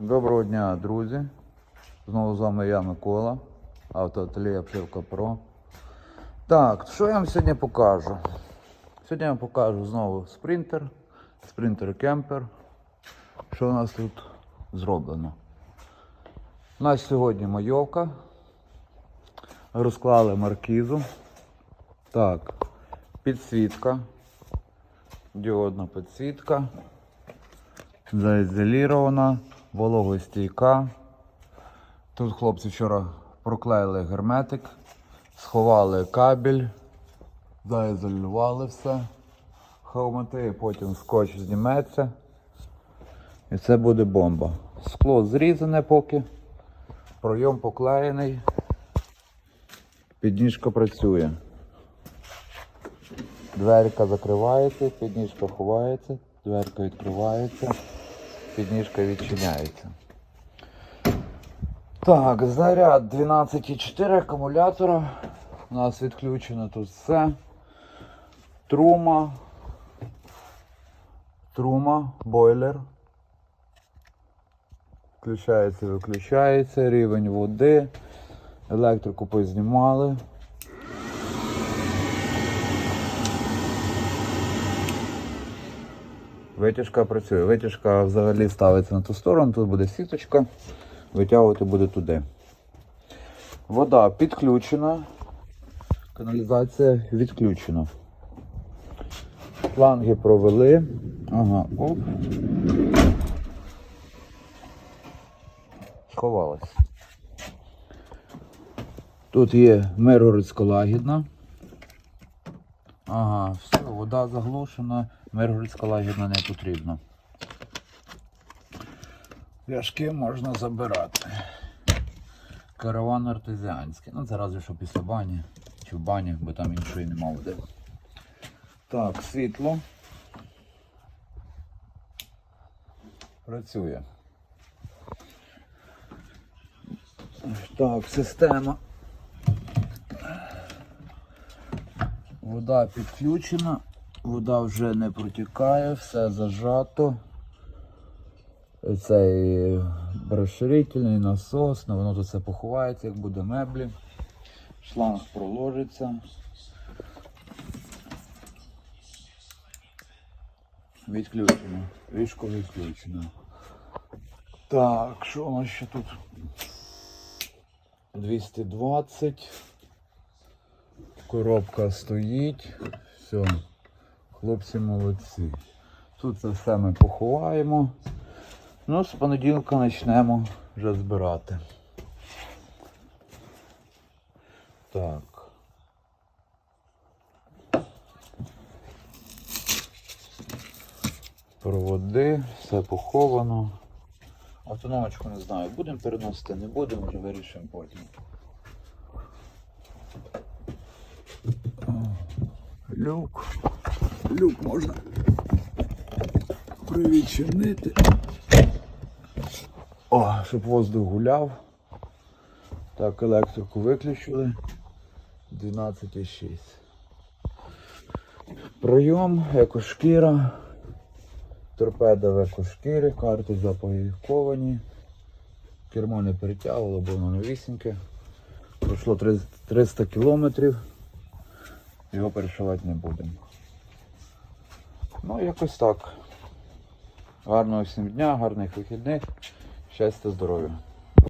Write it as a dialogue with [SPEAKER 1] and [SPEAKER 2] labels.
[SPEAKER 1] Доброго дня, друзі. Знову з вами я, Микола, автоателія Обшивка Про. Так, що я вам сьогодні покажу? Сьогодні я вам покажу знову спринтер, спринтер кемпер. Що у нас тут зроблено? У нас сьогодні майовка. Розклали маркізу. Так, підсвітка. Діодна підсвітка. Заізолірована, вологостійка. Тут хлопці вчора проклеїли герметик, сховали кабель, заізолювали все. Хомати, потім скотч зніметься. І це буде бомба. Скло зрізане поки. Пройом поклеєний. Підніжка працює. Дверка закривається, підніжка ховається, дверка відкривається, підніжка відчиняється. Так, заряд 12,4 акумулятора. У нас відключено тут все. Трума. Трума, бойлер. Включається, виключається, рівень води. Електрику познімали. Витяжка працює. Витяжка взагалі ставиться на ту сторону, тут буде сіточка, витягувати буде туди. Вода підключена, каналізація відключена. Шланги провели. Ага, оп. Сховалась. Тут є Миргородська лагідна. Ага, все, вода заглушена, Миргородська лагідна не потрібна. Пляшки можна забирати. Караван артезіанський. Ну це разве що після бані чи в бані, бо там іншої нема води. Так, світло. Працює. Так, система. Вода підключена, вода вже не протікає, все зажато. Цей розширительний насос, ну, воно тут все поховається, як буде меблі. Шланг проложиться. Відключено. Ріжко відключено. Так, що у нас ще тут? 220. Коробка стоїть. Все. Хлопці молодці. Тут це все ми поховаємо. Ну, з понеділка почнемо вже збирати. Так. Проводи, все поховано. Автономочку не знаю, будемо переносити, не будемо, вже вирішимо потім. Люк. Люк можна привідчинити. О, щоб воздух гуляв. Так, електрику виключили. 12,6. Пройом, екошкіра. Торпеда в екошкірі, карти запаїковані. Кермо не перетягувало, бо воно новісіньке. Пройшло 300 кілометрів. Його перешивати не будемо. Ну, якось так. Гарного всім дня, гарних вихідних. Щастя, здоров'я.